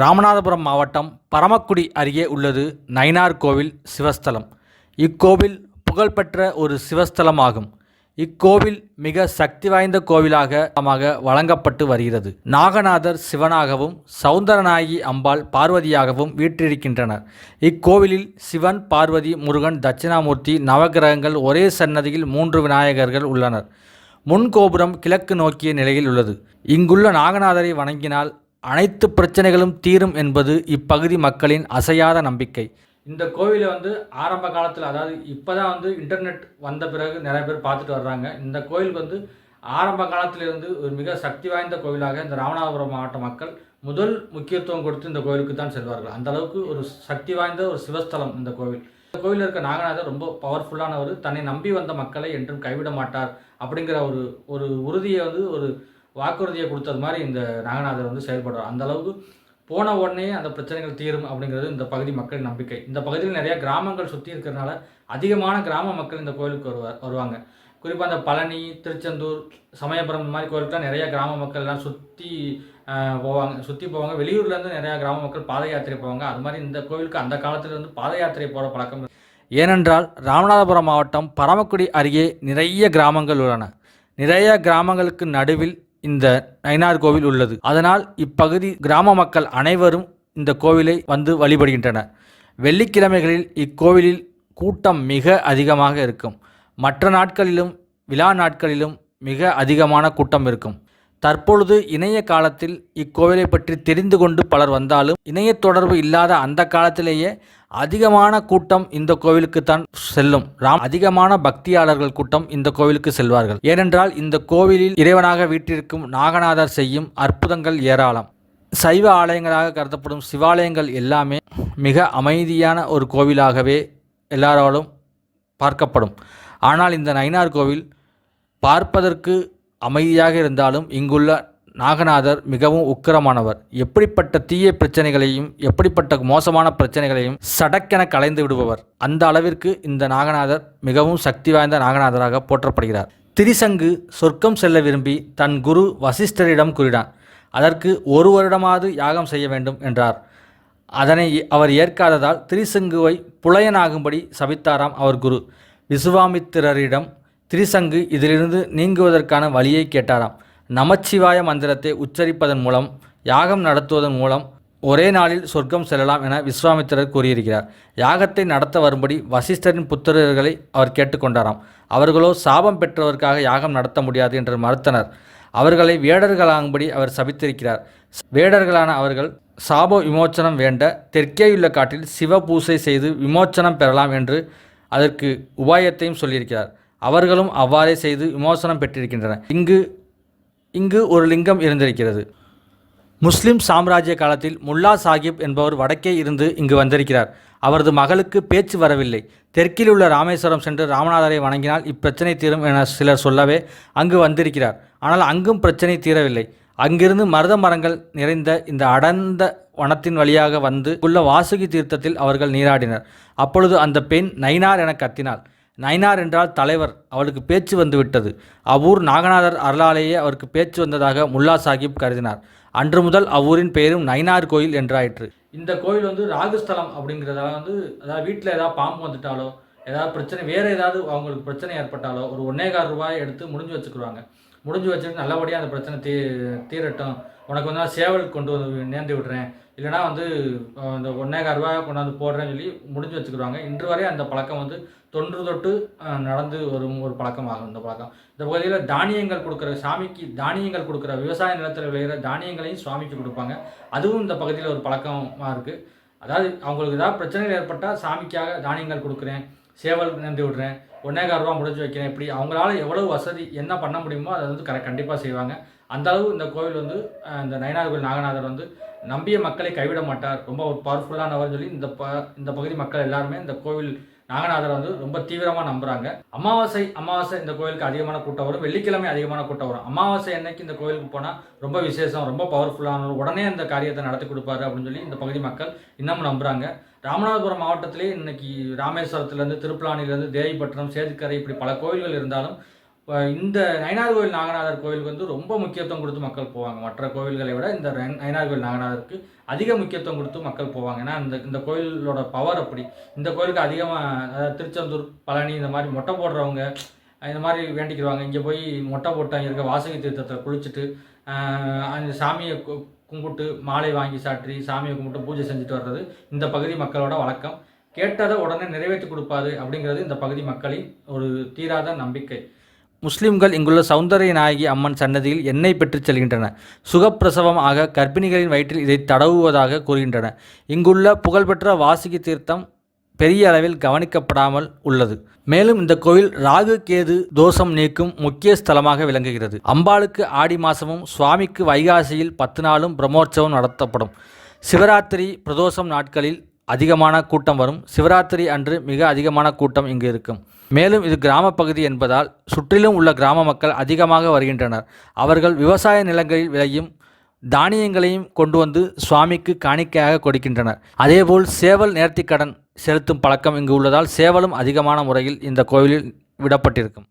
ராமநாதபுரம் மாவட்டம் பரமக்குடி அருகே உள்ளது நயினார் கோவில் சிவஸ்தலம். இக்கோவில் புகழ்பெற்ற ஒரு சிவஸ்தலம் ஆகும் இக்கோவில் மிக சக்தி வாய்ந்த கோவிலாக வழங்கப்பட்டு வருகிறது. நாகநாதர் சிவனாகவும் சௌந்தரநாயகி அம்பாள் பார்வதியாகவும் வீற்றிருக்கின்றனர். இக்கோவிலில் சிவன் பார்வதி முருகன் தட்சிணாமூர்த்தி நவகிரகங்கள் ஒரே சன்னதியில் மூன்று விநாயகர்கள் உள்ளனர். முன்கோபுரம் கிழக்கு நோக்கிய நிலையில் உள்ளது. இங்குள்ள நாகநாதரை வணங்கினால் அனைத்து பிரச்சனைகளும் தீரும் என்பது இப்பகுதி மக்களின் அசையாத நம்பிக்கை. இந்த கோவிலை வந்து ஆரம்ப காலத்தில் அதாவது இப்போ தான் வந்து இன்டர்நெட் வந்த பிறகு நிறைய பேர் பார்த்துட்டு வர்றாங்க. இந்த கோயில் வந்து ஆரம்ப காலத்திலிருந்து ஒரு மிக சக்தி வாய்ந்த கோவிலாக இந்த ராமநாதபுரம் மாவட்ட மக்கள் முதல் முக்கியத்துவம் கொடுத்து இந்த கோவிலுக்கு தான் செல்வார்கள். அந்த அளவுக்கு ஒரு சக்தி வாய்ந்த ஒரு சிவஸ்தலம் இந்த கோவில். இந்த கோவிலில் இருக்க நாகநாதர் ரொம்ப பவர்ஃபுல்லானவர் தன்னை நம்பி வந்த மக்களை என்றும் கைவிட மாட்டார் அப்படிங்கிற ஒரு ஒரு உறுதியை வந்து ஒரு வாக்குறுதியை கொடுத்தது மாதிரி இந்த நாகநாதர் வந்து செயல்படுறார். அந்த அளவுக்கு போன உடனே அந்த பிரச்சனைகள் தீரும் அப்படிங்கிறது இந்த பகுதி மக்களின் நம்பிக்கை. இந்த பகுதியில் நிறையா கிராமங்கள் சுற்றி இருக்கிறதுனால அதிகமான கிராம மக்கள் இந்த கோயிலுக்கு வருவா வருவாங்க. குறிப்பாக அந்த பழனி திருச்செந்தூர் சமயபுரம் இந்த மாதிரி கோயிலுக்குலாம் நிறையா கிராம மக்கள்லாம் சுற்றி போவாங்க. சுற்றி போவாங்க. வெளியூர்லேருந்து நிறையா கிராம மக்கள் பாத யாத்திரை போவாங்க. அது மாதிரி இந்த கோவிலுக்கு அந்த காலத்துலேருந்து பாத யாத்திரை போகிற பழக்கம் ஏனென்றால் ராமநாதபுரம் மாவட்டம் பரமக்குடி அருகே நிறைய கிராமங்கள் உள்ளன. நிறைய கிராமங்களுக்கு நடுவில் இந்த நயினார் கோவில் உள்ளது. அதனால் இப்பகுதி கிராம மக்கள் அனைவரும் இந்த கோவிலை வந்து வழிபடுகின்றனர். வெள்ளிக்கிழமைகளில் இக்கோவிலில் கூட்டம் மிக அதிகமாக இருக்கும். மற்ற நாட்களிலும் விழா நாட்களிலும் மிக அதிகமான கூட்டம் இருக்கும். தற்பொழுது இணைய காலத்தில் இக்கோவிலை பற்றி தெரிந்து கொண்டு பலர் வந்தாலும் இணைய தொடர்பு இல்லாத அந்த காலத்திலேயே அதிகமான கூட்டம் இந்த கோவிலுக்கு தான் செல்லும். ராம் அதிகமான பக்தியாளர்கள் கூட்டம் இந்த கோவிலுக்கு செல்வார்கள். ஏனென்றால் இந்த கோவிலில் இறைவனாக வீட்டிற்கும் நாகநாதர் செய்யும் அற்புதங்கள் ஏராளம். சைவ ஆலயங்களாக கருதப்படும் சிவாலயங்கள் எல்லாமே மிக அமைதியான ஒரு கோவிலாகவே எல்லாராலும் பார்க்கப்படும். ஆனால் இந்த நயினார் கோவில் பார்ப்பதற்கு அமைதியாக இருந்தாலும் இங்குள்ள நாகநாதர் மிகவும் உக்கிரமானவர். எப்படிப்பட்ட தீய பிரச்சனைகளையும் எப்படிப்பட்ட மோசமான பிரச்சனைகளையும் சடக்கென கலைந்து விடுபவர். அந்த அளவிற்கு இந்த நாகநாதர் மிகவும் சக்தி வாய்ந்த நாகநாதராக போற்றப்படுகிறார். திரிசங்கு சொர்க்கம் செல்ல விரும்பி தன் குரு வசிஷ்டரிடம் கூறினார் அதற்கு ஒரு வருடமாவது யாகம் செய்ய வேண்டும் என்றார். அதனை அவர் ஏற்காததால் திரிசங்குவை புலையனாகும்படி சபித்தாராம் அவர் குரு. விசுவாமித்திரரிடம் திரிசங்கு இதிலிருந்து நீங்குவதற்கான வழியை கேட்டாராம். நமச்சிவாய மந்திரத்தை உச்சரிப்பதன் மூலம் யாகம் நடத்துவதன் மூலம் ஒரே நாளில் சொர்க்கம் செல்லலாம் என விஸ்வாமித்திரர் கூறியிருக்கிறார். யாகத்தை நடத்த வரும்படி வசிஷ்டரின் புத்திரர்களை அவர் கேட்டுக்கொண்டாராம். அவர்களோ சாபம் பெற்றவர்க்காக யாகம் நடத்த முடியாது என்று மறுத்தனர். அவர்களை வேடர்களாகும்படி அவர் சபித்திருக்கிறார். வேடர்களான அவர்கள் சாப விமோச்சனம் வேண்ட தெற்கேயுள்ள காட்டில் சிவ பூசை செய்து விமோச்சனம் பெறலாம் என்று அதற்கு உபாயத்தையும் சொல்லியிருக்கிறார். அவர்களும் அவ்வாறே செய்து விமோசனம் பெற்றிருக்கின்றனர். இங்கு இங்கு ஒரு லிங்கம் இருந்திருக்கிறது. முஸ்லிம் சாம்ராஜ்ய காலத்தில் முல்லா சாஹிப் என்பவர் வடக்கே இருந்து இங்கு வந்திருக்கிறார். அவரது மகளுக்கு பேச்சு வரவில்லை. தெற்கில் உள்ள ராமேஸ்வரம் சென்று ராமநாதரை வணங்கினால் இப்பிரச்சனை தீரும் என சிலர் சொல்லவே அங்கு வந்திருக்கிறார். ஆனால் அங்கும் பிரச்சனை தீரவில்லை. அங்கிருந்து மருத மரங்கள் நிறைந்த இந்த அடர்ந்த வனத்தின் வழியாக வந்து உள்ள வாசுகி தீர்த்தத்தில் அவர்கள் நீராடினர். அப்பொழுது அந்த பெண் நைனார் என கத்தினாள். நயனார் என்றால் தலைவர். அவளுக்கு பேச்சு வந்துவிட்டது. அவ்வூர் நாகநாதர் அருளாலேயே அவருக்கு பேச்சு வந்ததாக முல்லா சாஹிப் கருதினார். அன்று முதல் அவ்வூரின் பெயரும் நயினார் கோயில் என்றாயிற்று. இந்த கோயில் வந்து ராகுஸ்தலம் அப்படிங்கிறதால வந்து அதாவது வீட்டில் ஏதாவது பாம்பு வந்துட்டாலோ ஏதாவது பிரச்சனை வேறு ஏதாவது அவங்களுக்கு பிரச்சனை ஏற்பட்டாலோ ஒரு ஒன்னேகால் ரூபாய் எடுத்து முடிஞ்சு வச்சுக்கிடுவாங்க முடிஞ்சு வச்சுட்டு நல்லபடியாக அந்த பிரச்சனை தீ தீரட்டும். உனக்கு வந்து சேவல் கொண்டு வந்து நேர்ந்து விடுறேன். இல்லைனா வந்து இந்த ஒன்னேகால் ரூபாய் கொண்டாந்து போடுறேன்னு சொல்லி முடிஞ்சு வச்சுக்கிடுவாங்க. இன்று வரை அந்த பழக்கம் வந்து தொன்று தொட்டு நடந்து வரும் ஒரு பழக்கமாகும் இந்த பழக்கம். இந்த பகுதியில் தானியங்கள் கொடுக்குற சாமிக்கு தானியங்கள் கொடுக்குற விவசாய நிலத்தில் விளையிற தானியங்களையும் சுவாமிக்கு கொடுப்பாங்க. அதுவும் இந்த பகுதியில் ஒரு பழக்கமாக இருக்குது அதாவது அவங்களுக்கு ஏதாவது பிரச்சனைகள் ஏற்பட்டால் சாமிக்காக தானியங்கள் கொடுக்குறேன் சேவல் நின்று விடுறேன் ஒன்னேகால் ரூபா முடிஞ்சு வைக்கிறேன் இப்படி அவங்களால எவ்வளவு வசதி என்ன பண்ண முடியுமோ அதை வந்து கரெக்ட் கண்டிப்பாக செய்வாங்க. அந்த அளவு இந்த கோவில் வந்து இந்த நயனார் கோவில் நாகநாதர் வந்து நம்பிய மக்களை கைவிட மாட்டார். ரொம்ப ஒரு பவர்ஃபுல்லானவர் சொல்லி இந்த ப இந்த பகுதி மக்கள் எல்லாருமே இந்த கோவில் நாகநாதரை வந்து ரொம்ப தீவிரமாக நம்புகிறாங்க அமாவாசை அமாவாசை இந்த கோயிலுக்கு அதிகமான கூட்டம் வரும் வெள்ளிக்கிழமை அதிகமான கூட்டம் வரும் அமாவாசை அன்னைக்கு இந்த கோயிலுக்கு போனால் ரொம்ப விசேஷம் ரொம்ப பவர்ஃபுல்லான உடனே அந்த காரியத்தை நடத்தி கொடுப்பாரு அப்படின்னு சொல்லி இந்த பகுதி மக்கள் இன்னமும் நம்புகிறாங்க ராமநாதபுரம் மாவட்டத்திலே இன்னைக்கு ராமேஸ்வரத்துலேருந்து திருப்பலானிலேருந்து தேவிப்பட்டினம் சேதுக்கரை இப்படி பல கோயில்கள் இருந்தாலும் இந்த நயனார் கோவில் நாகநாதர் கோவிலுக்கு வந்து ரொம்ப முக்கியத்துவம் கொடுத்து மக்கள் போவாங்க. மற்ற கோவில்களை விட இந்த நயனார் கோவில் நாகநாதருக்கு அதிக முக்கியத்துவம் கொடுத்து மக்கள் போவாங்க. ஏன்னா இந்த இந்த கோயிலோட பவர் அப்படி. இந்த கோயிலுக்கு அதிகமாக திருச்செந்தூர் பழனி இந்த மாதிரி மொட்டை போடுறவங்க இந்த மாதிரி வேண்டிக்கிடுவாங்க இங்கே போய் மொட்டை போட்டு அங்கே இருக்க வாசகி தீர்த்தத்தில் குளிச்சுட்டு அந்த சாமியை கும்பிட்டு மாலை வாங்கி சாற்றி சாமியை கும்பிட்டு பூஜை செஞ்சுட்டு வர்றது இந்த பகுதி மக்களோட வழக்கம். கேட்டதை உடனே நிறைவேற்றி கொடுப்பாரு அப்படிங்கிறது இந்த பகுதி மக்களின் ஒரு தீராத நம்பிக்கை. முஸ்லிம்கள் இங்குள்ள சௌந்தரிய நாயகி அம்மன் சன்னதியில் எண்ணெய் பெற்றுச் செல்கின்றன. சுகப்பிரசவம் ஆக கர்ப்பிணிகளின் வயிற்றில் இதை தடவுவதாக கூறுகின்றன. இங்குள்ள புகழ்பெற்ற வாசுகி தீர்த்தம் பெரிய அளவில் கவனிக்கப்படாமல் உள்ளது. மேலும் இந்த கோவில் ராகு கேது தோஷம் நீக்கும் முக்கிய ஸ்தலமாக விளங்குகிறது. அம்பாளுக்கு ஆடி மாசமும் சுவாமிக்கு வைகாசியில் பத்து நாளும் பிரம்மோற்சவம் நடத்தப்படும். சிவராத்திரி பிரதோஷம் நாட்களில் அதிகமான கூட்டம் வரும். சிவராத்திரி அன்று மிக அதிகமான கூட்டம் இங்கு இருக்கும். மேலும் இது கிராம பகுதி என்பதால் சுற்றிலும் உள்ள கிராம மக்கள் அதிகமாக வருகின்றனர். அவர்கள் விவசாய நிலங்களில் விளையும் தானியங்களையும் கொண்டு வந்து சுவாமிக்கு காணிக்கையாக கொடுக்கின்றனர். அதேபோல் சேவல் நேர்த்திக்கடன் செலுத்தும் பழக்கம் இங்கு உள்ளதால் சேவலும் அதிகமான முறையில் இந்த கோவிலில் விடப்பட்டிருக்கும்.